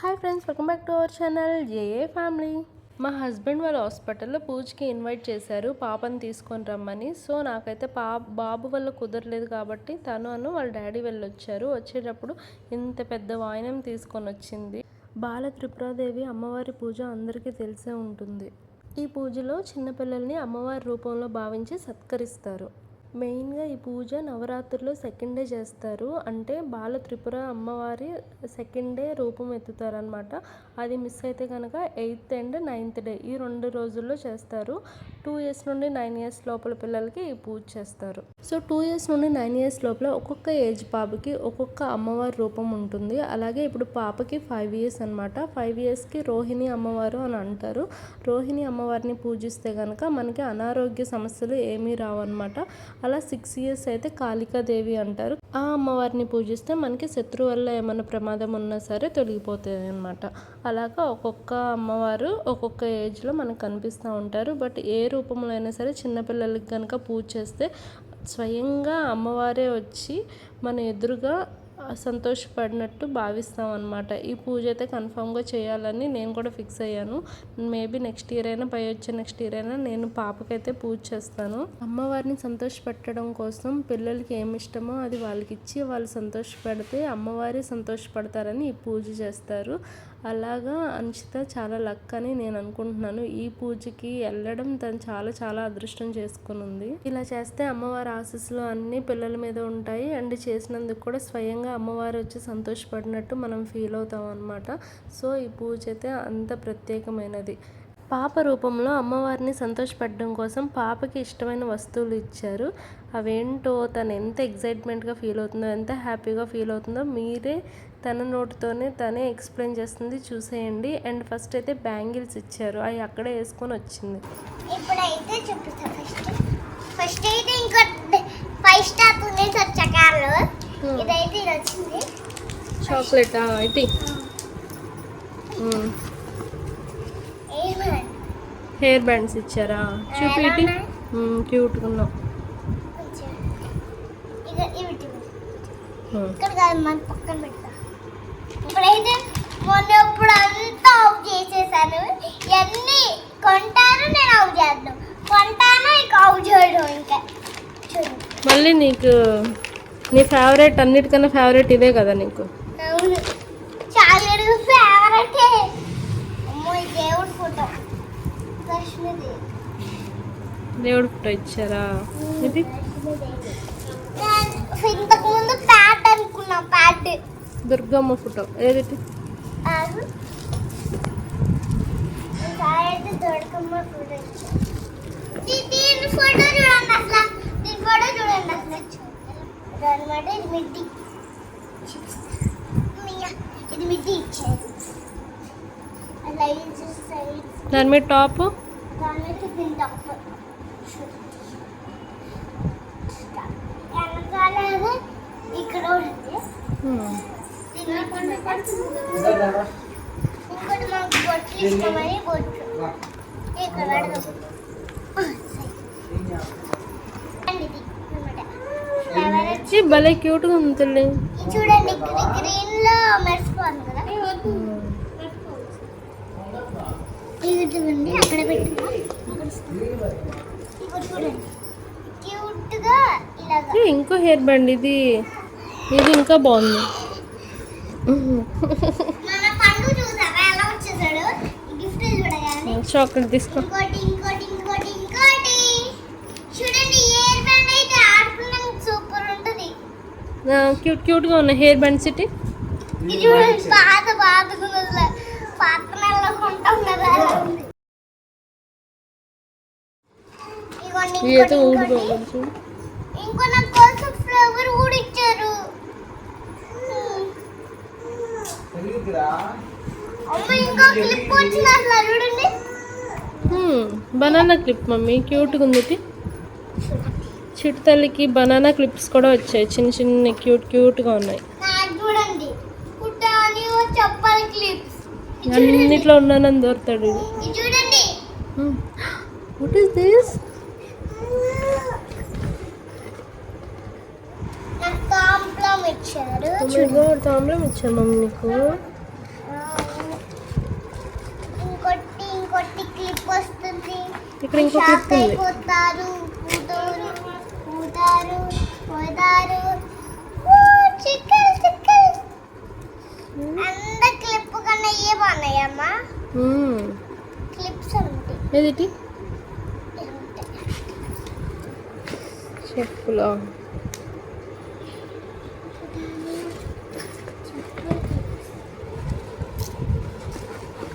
Hi friends welcome back to our channel JA family మా husband వాళ్ళ హాస్పిటల్లో పూజకి ఇన్వైట్ చేశారు పాపని తీసుకొని రమ్మని. సో నాకైతే పా బాబు వల్ల కుదరలేదు కాబట్టి తను అను వాళ్ళ డాడీ వెళ్ళొచ్చారు. వచ్చేటప్పుడు ఇంత పెద్ద వాయినం తీసుకొని వచ్చింది. బాల త్రిపురాదేవి అమ్మవారి పూజ అందరికీ తెలిసే ఉంటుంది. ఈ పూజలో చిన్నపిల్లల్ని అమ్మవారి రూపంలో భావించి సత్కరిస్తారు. మెయిన్గా ఈ పూజ నవరాత్రుల్లో సెకండ్ డే చేస్తారు. అంటే బాల త్రిపుర అమ్మవారి సెకండ్ డే రూపం ఎత్తుతారనమాట అది మిస్ అయితే కనుక ఎయిత్ అండ్ నైన్త్ డే ఈ రెండు రోజుల్లో చేస్తారు. టూ ఇయర్స్ నుండి నైన్ ఇయర్స్ లోపల పిల్లలకి ఈ పూజ చేస్తారు. సో టూ ఇయర్స్ నుండి నైన్ ఇయర్స్ లోపల ఒక్కొక్క ఏజ్ పాపకి ఒక్కొక్క అమ్మవారి రూపం ఉంటుంది. అలాగే ఇప్పుడు పాపకి ఫైవ్ ఇయర్స్ అనమాట ఫైవ్ ఇయర్స్కి రోహిణి అమ్మవారు అని అంటారు. రోహిణి అమ్మవారిని పూజిస్తే కనుక మనకి అనారోగ్య సమస్యలు ఏమీ రావన్నమాట. అలా సిక్స్ ఇయర్స్ అయితే కాళికాదేవి అంటారు. ఆ అమ్మవారిని పూజిస్తే మనకి శత్రు వల్ల ఏమైనా ప్రమాదం ఉన్నా సరే తొలగిపోతుంది అనమాట అలాగా ఒక్కొక్క అమ్మవారు ఒక్కొక్క ఏజ్లో మనకు కనిపిస్తూ ఉంటారు. బట్ ఏ రూపంలో అయినా సరే చిన్నపిల్లలకి కనుక పూజ చేస్తే స్వయంగా అమ్మవారే వచ్చి మన ఎదురుగా సంతోషపడినట్టు భావిస్తాం అనమాట ఈ పూజ అయితే కన్ఫామ్గా చేయాలని నేను కూడా ఫిక్స్ అయ్యాను. మేబీ నెక్స్ట్ ఇయర్ అయినా పై వచ్చే నెక్స్ట్ ఇయర్ అయినా నేను పాపకైతే పూజ చేస్తాను. అమ్మవారిని సంతోషపెట్టడం కోసం పిల్లలకి ఏమి ఇష్టమో అది వాళ్ళకి ఇచ్చి వాళ్ళు సంతోషపెడితే అమ్మవారి సంతోషపడతారని ఈ పూజ చేస్తారు. అలాగా అంచిత చాలా లక్ అని నేను అనుకుంటున్నాను. ఈ పూజకి వెళ్ళడం తను చాలా చాలా అదృష్టం చేసుకుని ఉంది ఇలా చేస్తే అమ్మవారి ఆశీస్సులు అన్ని పిల్లల మీద ఉంటాయి. అండ్ చేసినందుకు కూడా స్వయంగా అమ్మవారు వచ్చి సంతోషపడినట్టు మనం ఫీల్ అవుతాం అనమాట సో ఈ పూజ అయితే అంత ప్రత్యేకమైనది. పాప రూపంలో అమ్మవారిని సంతోషపడడం కోసం పాపకి ఇష్టమైన వస్తువులు ఇచ్చారు. అవేంటో తను ఎంత ఎగ్జైట్మెంట్గా ఫీల్ అవుతుందో ఎంత హ్యాపీగా ఫీల్ అవుతుందో మీరే తన నోటితోనే తనే ఎక్స్ప్లెయిన్ చేస్తుంది. చూసేయండి. అండ్ ఫస్ట్ అయితే బ్యాంగిల్స్ ఇచ్చారు. అవి అక్కడే వేసుకొని వచ్చింది. ఇప్పుడైతే ఫస్ట్. ఫస్ట్ అయితే ఇంకో ఫైవ్ స్టార్ ఉండేసి వచ్చా కార్లు Hmm. ఇదైతే ఇది వచ్చింది చాక్లెట్ ఇది. హెయిర్ బ్యాండ్స్ ఇచ్చారా? చూపి క్యూట్గా ఉన్నావు. ఇప్పుడైతే మొన్న ఇప్పుడు అంతా ఆఫ్ చేసేసాను. ఇవన్నీ కొంటాను నేను ఆఫ్ చేద్దాం. కొంటాను ఇక ఆఫ్ చేయడం ఇంకా. చూడు. మళ్ళీ నీకు నీ ఫేవరెట్ అన్నిటికన్నా ఫేవరెట్ ఇదే కదా నీకు? దేవుడి ఫోటో ఇచ్చారా? ఇది ప్యాట్ అనుకున్నా ప్యాట్ దుర్గమ్మ ఫోటో ఏది ఫోటో చూడండి అసలు. ఫోటో చూడండి అసలు. అనమాట ఇది మిడ్డి. ఇది మిడ్డి ఇచ్చారు దాని మీద టాప్? దాని మీద దీని తప్ప వెనకాలేమో ఇక్కడ ఉంది. ఇంకోటి మాకు బొట్లు ఇష్టమని బొట్లు ఇక్కడ పెడదాం. ఆ, సరే. అండి ఇది అన్నమాట. ఇది భలే క్యూట్గా ఉంది తల్లి. ఇది చూడండి ఇక్కడ గ్రీన్లో మెరిసిపోతుంది కదా? ఇది చూడండి అక్కడ పెట్టుకున్నాం ఇక్కడ చూడండి. క్యూట్గా ఇలాగా. ఏ, ఇంకో హెయిర్ బ్యాండ్ ఇది. ఇది ఇంకా బాగుంది. మన పండు చూసావా? ఎలా వచ్చేసాడు? గిఫ్ట్ చూడగానే చాక్లెట్ తీసుకో. ఇంకోటి ఇంకోటి ఇంకోటి ఇంకోటి చూడండి ఇయర్ బ్యాండ్ అయితే ఆడుకున్నాం సూపర్ ఉంటుంది క్యూట్ క్యూట్గా ఉన్నాయి హెయిర్ బ్యాండ్స్ ఇటు ఇది చూడండి పాత పాతకున్నది పాత నెలలో కొంటాం ఇంకో కోసం ఫ్లవర్ కూడా ఇచ్చారు. అమ్మ ఇంకో క్లిప్ వచ్చింది అసలు అది చూడండి. Banana clip mummy. క్యూట్గా ఉంది చిట్టు తల్లికి బనానా క్లిప్స్ కూడా వచ్చాయి. చిన్న చిన్న క్యూట్ క్యూట్గా ఉన్నాయి. అన్నిట్లో ఉన్నానని దొరుకుతాడు వాట్ ఈస్ దిస్ తాంబలం ఇచ్చారు. Oh మమ్మీ నీకు. ఇక్కడ ఇంకో క్లిప్ ఉంది.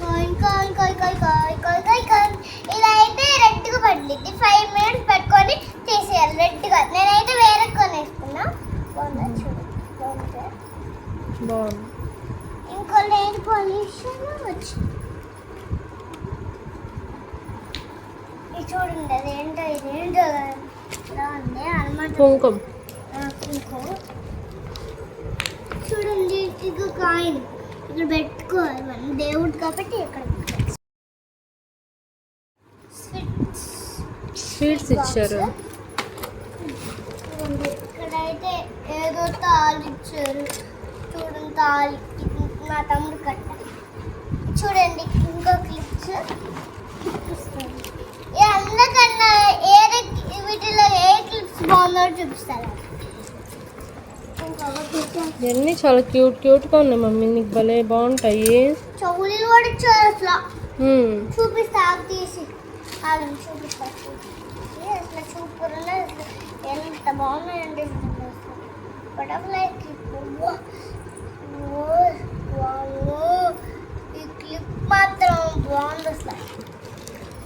Coin coin coin coin coin ఇలా అయితే రెడ్గా పడలేదు ఫైవ్ మినిట్స్ పెట్టుకొని తీసేయాలి. రెడ్గా. నేనైతే వేరే కొనేసుకున్నా బాగుందా? చూడు. బాగుందా. పొల్యూషన్ వచ్చింది ఇది చూడండి అది ఏంటో ఇది ఏంటో ఇలా ఉంది అనమాట కుంకుమ. ఇంకో చూడండి ఇది కాయిన్. ఇక్కడ పెట్టుకోవాలి మనం. దేవుడు కాబట్టి ఇక్కడ. స్వీట్స్ స్వీట్స్ ఇచ్చారు. ఇక్కడైతే ఏదో తాళి ఇచ్చారు చూడండి తాళి నా తమ్ముడు కట్ట. చూడండి ఇంకో క్లిప్స్ చూపిస్తాను అందరికన్నా ఏది వీటిలో ఏ క్లిప్స్ బాగుందో ఇంకొకటి ఇవన్నీ చాలా క్యూట్ క్యూట్గా ఉన్నాయి మమ్మీ. నీకు భలే బాగుంటాయి. చెవులు కూడా మ్మ్. చూపిస్తా తీసి. చూపిస్తా అసలు అసలు. ఎంత బాగున్నాయండి బటర్ఫ్లై క్లిప్ ఈ క్లిప్ మాత్రం బాగుంది అసలు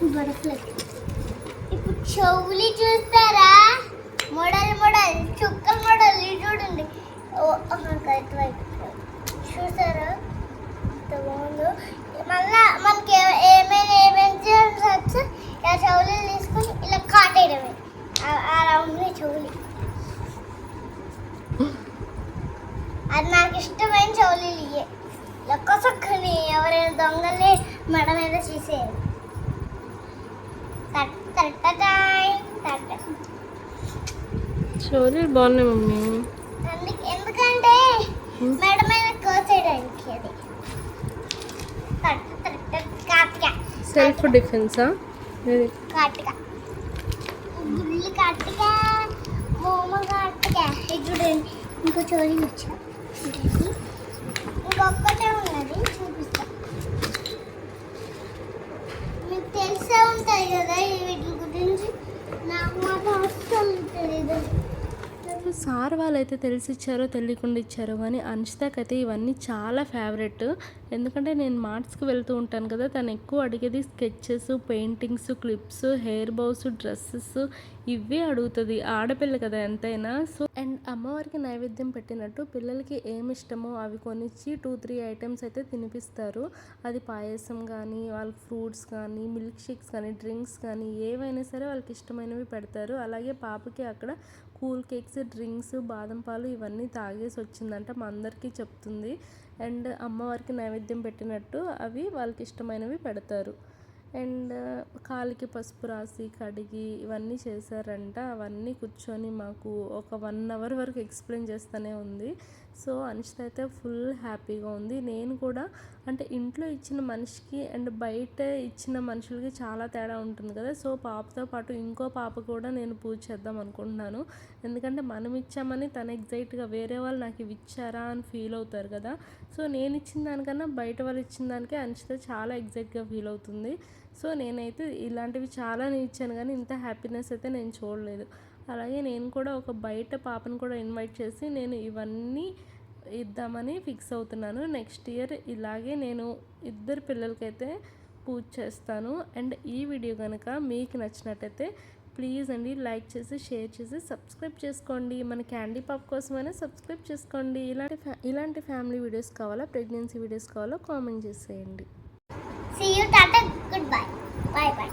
బటర్ఫ్లై ఇప్పుడు చెవులు చూస్తారా? మోడల్ మోడల్ చుక్కల మోడల్ చూడండి. చూసారా? ఎంత బాగుందో. మళ్ళా మనకి ఏమైనా ఏమైనా వచ్చి ఇలా చెవులు తీసుకొని ఇలా కాటేయడమే ఆ- అలా ఉంది చెవులు. అది నాకు ఇష్టమైన చెవులు ఇయ్యే. లొక్కసొక్కని ఎవరైనా దొంగల్ని మెడ మీద చూసేది చోరీ బాగున్నాయి మమ్మీ. ఎందుకంటే మెడ మీద కోసేయడానికి అది. సెల్ఫ్ డిఫెన్సా కాటుగా గుళ్ళు కాటుగా మోమ కాటుగా చూడండి ఇంకో చోరీ వచ్చా? ఇంకొక మీకు తెలిసే ఉంటాయి కదా వీటి గురించి. నాకు మాత్రం అవసరం తెలియదు. సార్ వాళ్ళైతే తెలిసి ఇచ్చారో తెలియకుండా ఇచ్చారో కానీ అన్షితకైతే ఇవన్నీ చాలా ఫేవరెట్. ఎందుకంటే నేను మార్ట్స్కి వెళ్తూ ఉంటాను కదా తను ఎక్కువ అడిగేది sketches paintings clips hair bows dresses ఇవే అడుగుతుంది. ఆడపిల్ల కదా ఎంతైనా. సో అండ్ అమ్మవారికి నైవేద్యం పెట్టినట్టు పిల్లలకి ఏమి ఇష్టమో అవి కొనిచ్చి టూ త్రీ ఐటమ్స్ అయితే తినిపిస్తారు. అది పాయసం కానీ వాళ్ళకి ఫ్రూట్స్ కానీ మిల్క్ షేక్స్ కానీ డ్రింక్స్ కానీ ఏవైనా సరే వాళ్ళకి ఇష్టమైనవి పెడతారు. అలాగే పాపకి అక్కడ కూల్ కేక్స్ డ్రింక్స్ బాదం పాలు ఇవన్నీ తాగేసి వచ్చిందంట మా అందరికీ చెప్తుంది. అండ్ అమ్మవారికి నైవేద్యం పెట్టినట్టు అవి వాళ్ళకి ఇష్టమైనవి పెడతారు. అండ్ కాలికి పసుపు రాసి కడిగి ఇవన్నీ చేశారంట. అవన్నీ కూర్చొని మాకు ఒక వన్ అవర్ వరకు ఎక్స్ప్లెయిన్ చేస్తూనే ఉంది. సో అనిషిత అయితే ఫుల్ హ్యాపీగా ఉంది. నేను కూడా అంటే ఇంట్లో ఇచ్చిన మనిషికి అండ్ బయట ఇచ్చిన మనుషులకి చాలా తేడా ఉంటుంది కదా. సో పాపతో పాటు ఇంకో పాప కూడా నేను పూజ చేద్దాం అనుకుంటున్నాను. ఎందుకంటే మనం ఇచ్చామని తను ఎగ్జైట్గా వేరే వాళ్ళు నాకు ఇవి ఇచ్చారా అని ఫీల్ అవుతారు కదా. సో నేను ఇచ్చిన దానికన్నా బయట వాళ్ళు ఇచ్చిన దానికే అనిషిత చాలా ఎగ్జైట్గా ఫీల్ అవుతుంది. సో నేనైతే ఇలాంటివి చాలా ఇచ్చాను కానీ ఇంత హ్యాపీనెస్ అయితే నేను చూడలేదు. అలాగే నేను కూడా ఒక బయట పాపను కూడా ఇన్వైట్ చేసి నేను ఇవన్నీ ఇద్దామని ఫిక్స్ అవుతున్నాను నెక్స్ట్ ఇయర్ ఇలాగే నేను ఇద్దరు పిల్లలకైతే పూజ చేస్తాను అండ్ ఈ వీడియో కనుక మీకు నచ్చినట్టయితే ప్లీజ్ అండి లైక్ చేసి షేర్ చేసి సబ్స్క్రైబ్ చేసుకోండి మన క్యాండీ పాప్ కోసమైనా సబ్స్క్రైబ్ చేసుకోండి ఇలాంటి ఫ్యా ఇలాంటి ఫ్యామిలీ వీడియోస్ కావాలా ప్రెగ్నెన్సీ వీడియోస్ కావాలో కామెంట్ చేసేయండి See you, Tata. Goodbye. Bye bye.